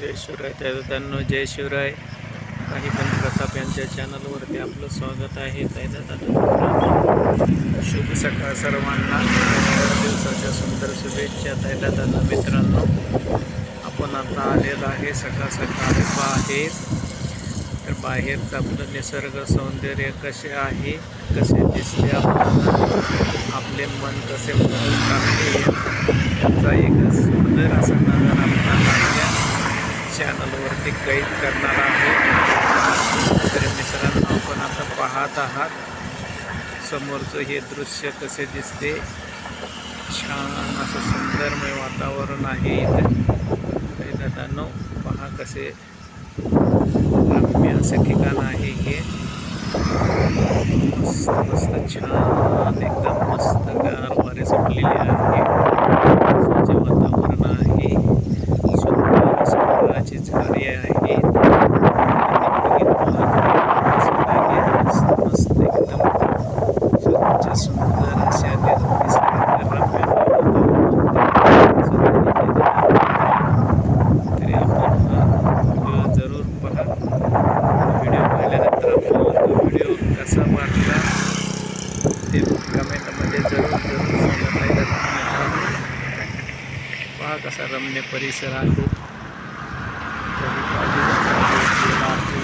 जय शिवराय. त्यानं जय शिवराय. काही पण प्रताप यांच्या चॅनलवरती आपलं स्वागत आहे. त्याच्यात शुभ सकाळ सर्वांना. दिवसाच्या सुंदर शुभेच्छा त्याच्यात मित्रांनो. आपण आता आलेलो आहे. सकाळ सकाळ बाहेर. तर बाहेरचं आपलं निसर्ग सौंदर्य कसे आहे? कसे दिसते आपल्याला? आपले मन कसे मोहून टाकते याचा एक सुंदर असा नजारा आपल्याला चॅनलवरती कैद करणार आहोत तर मित्रांनो आपण आता पाहत आहात समोरचं हे दृश्य कसे दिसते छान असं सुंदरमय वातावरण आहे इथे दादांनो पहा कसे? ठिकाण आहे हे मस्त मस्त छान एकदम मस्त गार वारे सुटलेले आहे कसा रम्य परिसर आहे. तरी बाजूला गेला आहे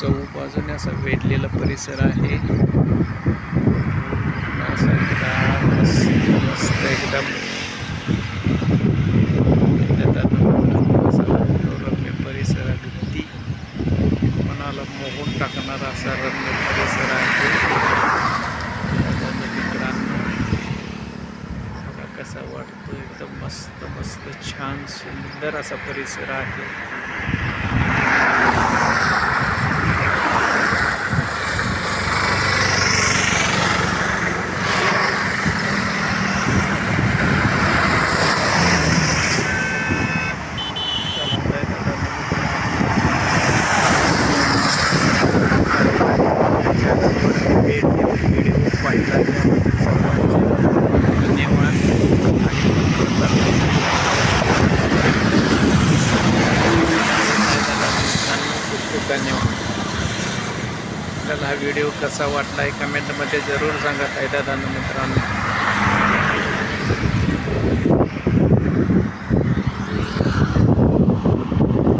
चौबाजूने असा वेढलेला परिसर आहे. मस्त एकदम. रम्य परिसर अगदी. मनाला मोहून टाकणारा असा रम्य परिसर आहे त्याच्यात मित्रांनो बघा कसा वाटतो एकदम मस्त मस्त छान सुंदर असा परिसर आहे. धन्यवाद आपल्याला हा व्हिडिओ कसा वाटला आहे कमेंटमध्ये जरूर सांगा कायदा दादा मित्रांनो.